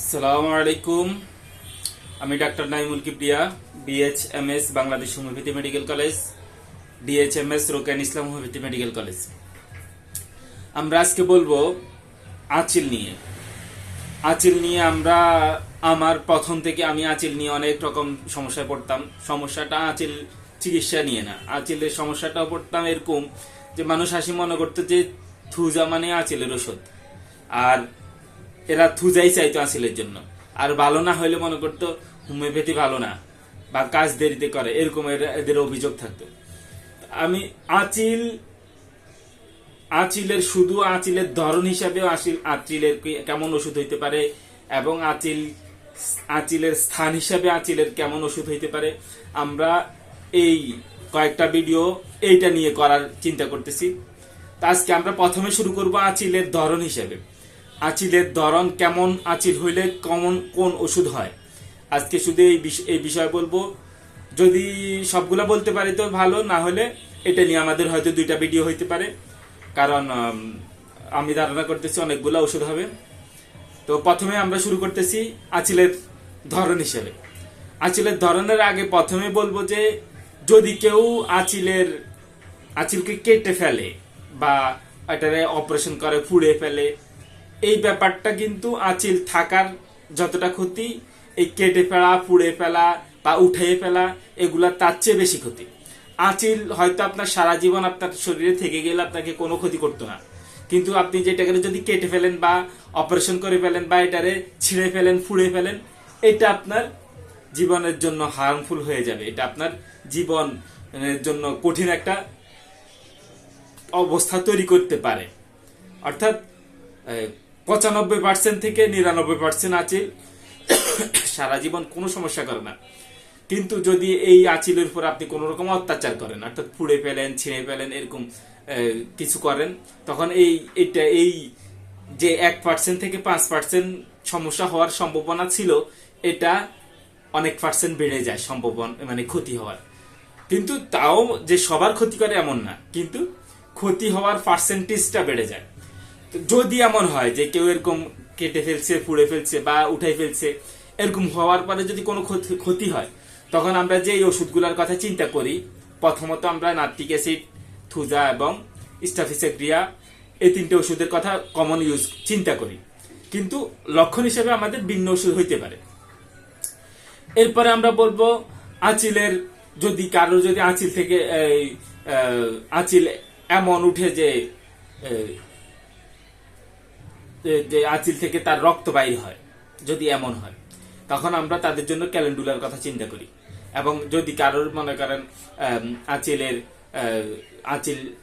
আসসালামু আলাইকুম আমি doctor Naimul Kibria BH M S Bangladesh homeopathy medical college DH M S Roken Islam homeopathy medical college. আমরা আজকে বলব আঁচিল নিয়ে। আঁচিল নিয়ে আমরা, আমার প্রথম থেকে আমি আঁচিল নিয়ে অনেক রকম সমস্যায় পড়তাম। সমস্যাটা আঁচিল চিকিৎসা নিয়ে না। আঁচিলের সমস্যাটাও পড়তাম এরকম যে মানুষ হাসি মনে করতো যে, থুজা মানে আঁচিলের ওষুধ। আর এরা থুজাই চাইতো আসিলের জন্য। আর ভালো না হইলে মনে করতো, হোমিওপ্যাথি ভালো না, বা কাজ দেরিতে করে, এরকম এরা- এদের অভিযোগ থাকতো। আমি আচিল, আচিলের, শুধু আচিলের ধরন হিসাবেও আচিল আচিলের কেমন ওষুধ হইতে পারে, এবং আচিল, আচিলের স্থান হিসাবে আচিলের কেমন ওষুধ হইতে পারে। আমরা এই কয়েকটা ভিডিও এইটা নিয়ে করার চিন্তা করতেছি। তো আজকে আমরা প্রথমে শুরু করব আচিলের ধরন হিসাবে। আচিলের ধরন কেমন আচিল হইলে কমন, কোন ওষুধ হয়? আজকে শুধু এই এই বিষয় বলব। যদি সবগুলো বলতে পারি তো ভালো, না হলে এটা নিয়ে আমাদের হয়তো দুইটা ভিডিও হইতে পারে। কারণ আমি ধারণা করতেছি অনেকগুলো ওষুধ হবে। তো প্রথমে আমরা শুরু করতেছি আচিলের ধরন হিসেবে। আচিলের ধরনের আগে প্রথমে বলব যে, যদি কেউ আচিলের, আচিলকে কেটে ফেলে বা এটারে অপারেশন করে ফুড়ে ফেলে এই ব্যাপারটা কিন্তু আচিল থাকার যতটা ক্ষতি, এই কেটে ফেলা, পুড়ে ফেলা বা উঠিয়ে ফেলা, এগুলা তার চেয়ে বেশি ক্ষতি। আঁচিল হয়তো আপনার সারা জীবন আপনার শরীরে থেকে গেলে আপনাকে কোনো ক্ষতি করতো না। কিন্তু আপনি যেটাকে যদি কেটে ফেলেন বা অপারেশন করে ফেলেন বা এটারে ছিঁড়ে ফেলেন, ফুড়ে ফেলেন, এটা আপনার জীবনের জন্য হার্মফুল হয়ে যাবে। এটা আপনার জীবনের জন্য কঠিন একটা অবস্থা তৈরি করতে পারে। অর্থাৎ পঁচানব্বই পার্সেন্ট থেকে নিরানব্বই পার্সেন্ট আচিল। সারা জীবন কোনো সমস্যা করে না। কিন্তু যদি এই আচিলের উপর আপনি কোনো রকম অত্যাচার করেন, অর্থাৎ ফুড়ে ফেলেন, ছিঁড়ে ফেলেন, এরকম কিছু করেন, তখন এই, এটা, এই যে এক পার্সেন্ট থেকে পাঁচ পার্সেন্ট সমস্যা হওয়ার সম্ভাবনা ছিল, এটা অনেক পার্সেন্ট বেড়ে যায় সম্ভাবনা মানে ক্ষতি হওয়ার। কিন্তু তাও যে সবার ক্ষতি করে এমন না, কিন্তু ক্ষতি হওয়ার পার্সেন্টেজটা বেড়ে যায়। যদি এমন হয় যে কেউ এরকম কেটে ফেলছে, পুড়ে ফেলছে বা উঠাই ফেলছে, এরকম হওয়ার পরে যদি কোনো ক্ষতি হয়, তখন আমরা যে ওষুধগুলোর কথা চিন্তা করি, প্রথমত আমরা নাট্রিক অ্যাসিড, থুজা এবং স্টাফিসেক্রিয়া এই তিনটে ওষুধের কথা কমন ইউজ চিন্তা করি। কিন্তু লক্ষণ হিসেবে আমাদের ভিন্ন ওষুধ হইতে পারে। এরপরে আমরা বলব আঁচিলের, যদি কারও যদি আঁচিল থেকে আঁচিল এমন উঠে যে যে- আঁচিল থেকে তার রক্ত বাইর হয়, যদি এমন হয়। তখন আমরা তাদের জন্য ক্যালেন্ডুলার কথা চিন্তা করি। এবং যদি কারোর মনে করেন আঁচিলের আঁচিল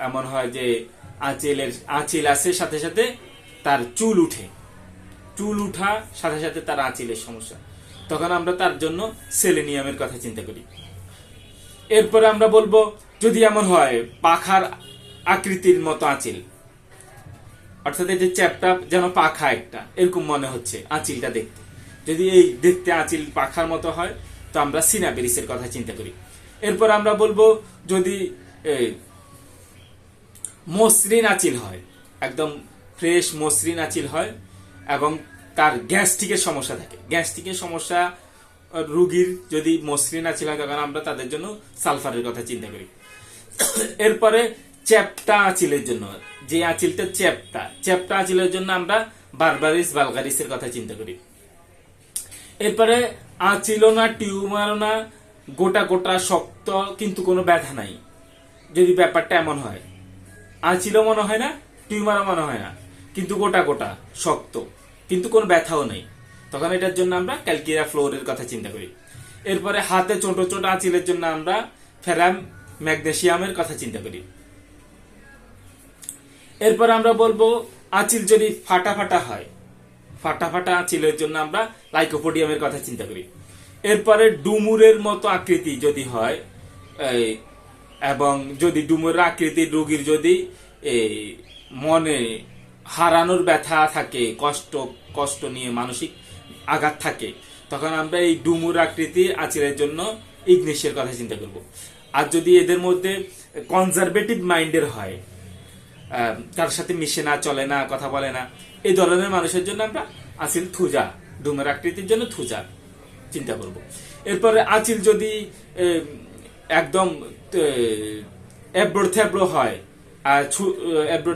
এমন হয় যে আঁচিলের, আঁচিল আছে সাথে সাথে তার চুল উঠে। চুল উঠা সাথে সাথে তার আঁচিলের সমস্যা। তখন আমরা তার জন্য সেলেনিয়ামের কথা চিন্তা করি। এরপরে আমরা বলব, যদি এমন হয়, পাখার আকৃতির মতো আঁচিল। অর্থাৎ এই যে চ্যাপটা যেন পাখা একটা, এরকম মনে হচ্ছে আঁচিলটা দেখতে। যদি এই দেখতে আঁচিল পাখার মতো হয়, তো আমরা সিনাবেরিসের কথা চিন্তা করি। এরপর আমরা বলব যদি মসৃণ আঁচিল হয়, একদম ফ্রেশ মসৃণ আঁচিল হয় এবং তার গ্যাস্ট্রিকের সমস্যা থাকে। গ্যাস্ট্রিকের সমস্যা রুগীর যদি মসৃণ আঁচিল হয়, তখন আমরা তাদের জন্য সালফারের কথা চিন্তা করি। এরপরে চ্যাপটা আঁচিলের জন্য যে আঁচিলটা চ্যাপটা। চ্যাপটা আঁচিলের জন্য আমরা বারবারিস, বালগারিসের কথা চিন্তা করি। এরপরে আঁচিলও না, টিউমারও না, গোটা গোটা শক্ত, কিন্তু কোনো ব্যথা নাই। যদি ব্যাপারটা এমন হয়। আঁচিলও মনে হয় না, টিউমারও মনে হয় না, কিন্তু গোটা গোটা শক্ত, কিন্তু কোনো ব্যথাও নেই। তখন এটার জন্য আমরা ক্যালকিরা ফ্লোরের কথা চিন্তা করি। এরপরে হাতে ছোট ছোট আঁচিলের জন্য আমরা ফেরাম ম্যাগনেসিয়ামের কথা চিন্তা করি। এরপর আমরা বলব আঁচিল যদি ফাটা ফাটা হয় ফাটা ফাটা আঁচিলের জন্য আমরা লাইকোপোডিয়ামের কথা চিন্তা করি। এরপরে ডুমুরের মতো আকৃতি যদি হয় এবং যদি ডুমুরের আকৃতির রোগীর যদি এই, মনে হারানোর ব্যথা থাকে কষ্ট কষ্ট নিয়ে মানসিক আঘাত থাকে তখন আমরা এই ডুমুর আকৃতি আঁচিলের জন্য ইগনিশের কথা চিন্তা করব। আর যদি এদের মধ্যে কনজারভেটিভ মাইন্ডের হয় আহ, কার সাথে মিশে না চলে না কথা বলে না। এই ধরনের মানুষের জন্য আমরা আচিল থুজা ডুমের আকৃতির জন্য থুজা চিন্তা করব। এরপরে আচিল যদি একদম থেবড়ো হয় আর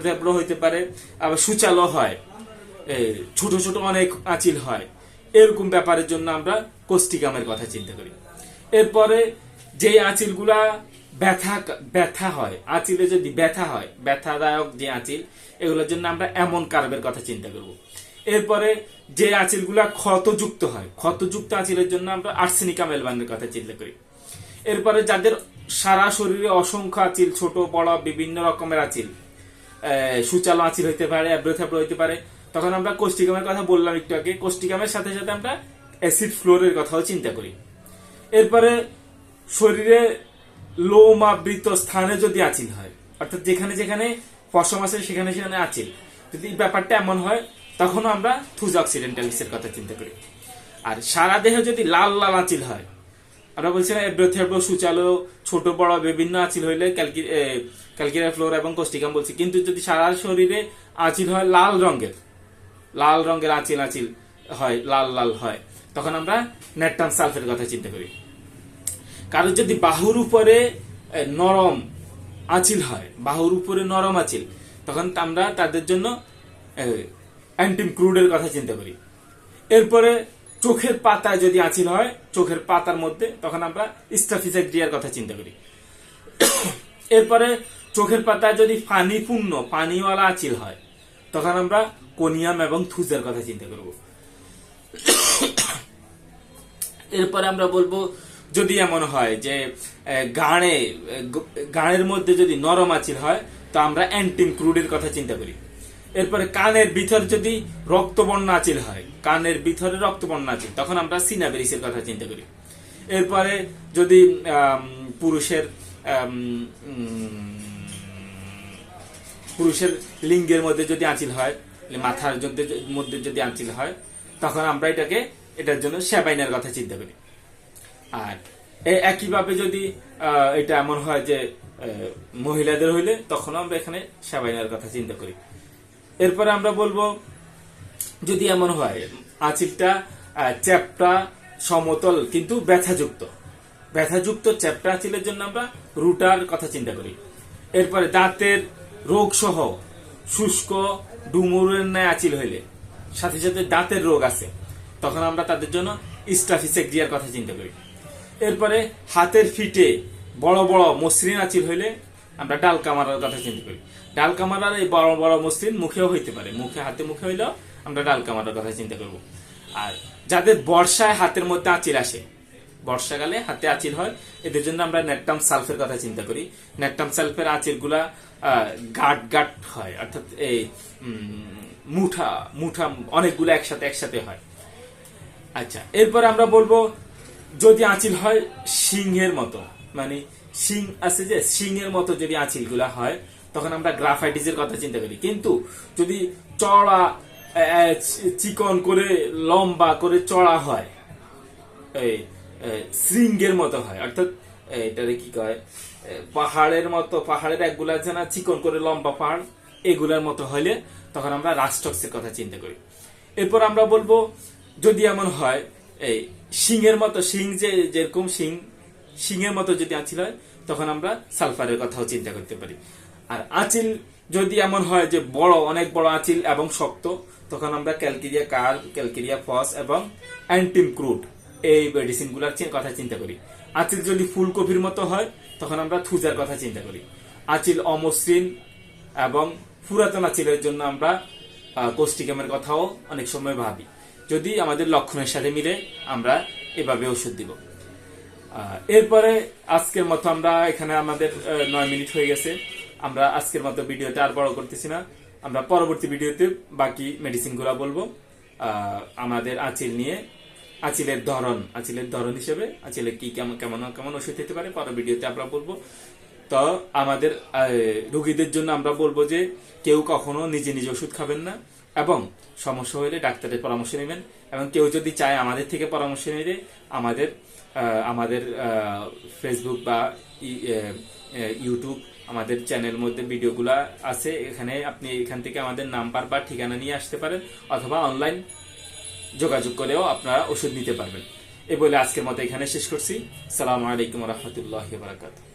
থেবড়ো হইতে পারে আবার সুচালো হয় ছোট ছোট অনেক আচিল হয় এরকম ব্যাপারের জন্য আমরা কোষ্টিকামের কথা চিন্তা করি। এরপরে যে আচিলগুলা ব্যথা ব্যথা হয়। আঁচিলে যদি ব্যথা হয়, ব্যথাদায়ক যে আঁচিল, এগুলোর জন্য আমরা এমন কার্বের কথা চিন্তা করব। এরপরে যে আচিলগুলা ক্ষতযুক্ত হয়, ক্ষতযুক্ত আচিলের জন্য আমরা আর্সেনিকা মেলবানের কথা চিন্তা করি। এরপরে যাদের সারা শরীরে অসংখ্য আচিল, ছোট, বড়, বিভিন্ন রকমের আঁচিল সুচালো আচিল হইতে পারে অ্যাব্রোথ্যাব্রো হইতে পারে, তখন আমরা কোষ্টিকামের কথা বললাম একটু আগে। কোষ্টিকামের সাথে সাথে আমরা অ্যাসিড ফ্লোরের কথাও চিন্তা করি। এরপরে শরীরে লোম আবৃত স্থানে যদি আচিল হয় অর্থাৎ যেখানে যেখানে পশম আছে সেখানে সেখানে আচিল যদি ব্যাপারটা এমন হয় তখন আমরা থুজ অক্সিডেন্টালিসের কথা চিন্তা করি। আর সারা দেহে যদি লাল লাল আচিল হয় আমরা বলছি না এব্রোথেব্রো সুচালো ছোট বড় বিভিন্ন আচিল হইলে ক্যালকি- এ, ক্যালকিরিয়া ফ্লোর এবং কোষ্টিকাম বলছি। কিন্তু যদি সারা শরীরে আচিল হয় লাল রঙের লাল রঙের আচিল আচিল হয় লাল লাল হয় তখন আমরা নেটটাম সালফের কথা চিন্তা করি। কারও যদি বাহুর উপরে নরম আচিল হয়, বাহুর উপরে নরম আচিল, তখন আমরা তাদের জন্য অ্যান্টিম ক্রুডের কথা চিন্তা করি। এরপরে চোখের পাতায় যদি আচিল হয়, চোখের পাতার মধ্যে, তখন আমরা স্টাফিসাইড্রিয়ার কথা চিন্তা করি। এরপরে চোখের পাতায় যদি পানিপূর্ণ, পানিওয়ালা আচিল হয়, তখন আমরা কোনিয়াম এবং থুজের কথা চিন্তা করব। এরপরে আমরা বলব যদি এমন হয় যে গাঁড়ে গাঁড়ের মধ্যে যদি নরম আচিল হয়, তো আমরা অ্যান্টিম ক্রুডের কথা চিন্তা করি। এরপরে কানের ভিতর যদি রক্তবর্ণ আচিল হয়, কানের ভিতরে রক্তবর্ণ আচিল, তখন আমরা সিনাবেরিসের কথা চিন্তা করি। এরপরে যদি পুরুষের পুরুষের লিঙ্গের মধ্যে যদি আঁচিল হয়, মাথার মধ্যে যদি আঁচিল হয়, তখন আমরা এটাকে, এটার জন্য সেবাইনের কথা চিন্তা করি। আর একইভাবে যদি এটা এমন হয় যে মহিলাদের হইলে তখন আমরা এখানে সেবাইনের কথা চিন্তা করি। এরপরে আমরা বলব, যদি এমন হয়, আঁচিলটা চ্যাপটা সমতল কিন্তু ব্যথাযুক্ত। ব্যথাযুক্ত চ্যাপটা আঁচিলের জন্য আমরা রুটার কথা চিন্তা করি। এরপরে দাঁতের রোগ সহ শুষ্ক ডুমুরের ন্যায় আঁচিল হইলে, সাথে সাথে দাঁতের রোগ আছে, তখন আমরা তাদের জন্য স্টাফিসেকজিয়ার কথা চিন্তা করি। এরপরে হাতের ফিটে বড় বড় মসৃণ আঁচিল হইলে আমরা ডাল কামারার কথা চিন্তা করি। ডাল কামারার এই বড় বড় মসৃণ মুখেও হইতে পারে। মুখে হাতে মুখে হইলেও আমরা ডাল কামারার কথা চিন্তা করব। আর যাদের বর্ষায় হাতের মধ্যে আঁচিল আসে, বর্ষাকালে হাতে আঁচিল হয়, এদের জন্য আমরা নেটটাম সালফের কথা চিন্তা করি। নেটটাম সালফের আঁচিলগুলা গাট গাট হয়, অর্থাৎ এই মুঠা মুঠা অনেকগুলো একসাথে একসাথে হয়। আচ্ছা এরপর আমরা বলব যদি আঁচিল হয়, সিংহের মতো। মানে সিং আছে যে, সিংহের মতো যদি আঁচিলগুলা হয়, তখন আমরা গ্রাফাইটিসের কথা চিন্তা করি। কিন্তু যদি চড়া চিকন করে, লম্বা করে চড়া হয় এই শৃঙ্গের মতো হয়, অর্থাৎ এটারে কি কয় পাহাড়ের মতো, পাহাড়ের একগুলা আছে না, চিকন করে লম্বা পাহাড়, এগুলার মতো হলে তখন আমরা রাষ্ট্রক্সের কথা চিন্তা করি। এরপর আমরা বলব, যদি এমন হয় এই সিংহের মতো সিং যে যেরকম সিং, সিংহের মতো যদি আঁচিল হয়, তখন আমরা সালফারের কথাও চিন্তা করতে পারি। আর আঁচিল যদি এমন হয় যে বড়, অনেক বড় আঁচিল এবং শক্ত, তখন আমরা ক্যালকেরিয়া কার, ক্যালকেরিয়া ফস এবং অ্যান্টিম ক্রুড এই মেডিসিনগুলার কথা চিন্তা করি। আঁচিল যদি ফুলকপির মতো হয়, তখন আমরা থুজার কথা চিন্তা করি। আঁচিল অমসৃণ এবং পুরাতন আঁচিলের জন্য আমরা কোষ্টিকামের কথাও অনেক সময় ভাবি। যদি আমাদের লক্ষণের সাথে মিলে, আমরা এভাবে ওষুধ দিব। এরপরে আজকের মতো আমরা এখানে আমাদের নয় মিনিট হয়ে গেছে। আমরা আজকের মতো ভিডিওতে আর বড় করতেছি না। আমরা পরবর্তী ভিডিওতে বাকি মেডিসিনগুলা বলব আমাদের আঁচিল নিয়ে, আঁচিলের ধরন আঁচিলের ধরন হিসেবে আঁচিলের কি কেমন কেমন কেমন ওষুধ হতে পারে, পরের ভিডিওতে আমরা বলব। তো আমাদের রুগীদের জন্য আমরা বলব যে, কেউ কখনো নিজে নিজে ওষুধ খাবেন না। এবং সমস্যা হলে ডাক্তারের পরামর্শ নেবেন এবং কেউ যদি চায় আমাদের থেকে পরামর্শ নিতে আমাদের আমাদের ফেসবুক বা ইউটিউব আমাদের চ্যানেল মধ্যে ভিডিওগুলো আছে। এখানে আপনি এখান থেকে আমাদের নাম্বার বা ঠিকানা নিয়ে আসতে পারেন অথবা অনলাইন যোগাযোগ করেও আপনারা ওষুধ নিতে পারবেন। এ বলে আজকের মতো এখানে শেষ করছি। সালাম আলাইকুম রহমতুল্লাহ বারাকাতুহ।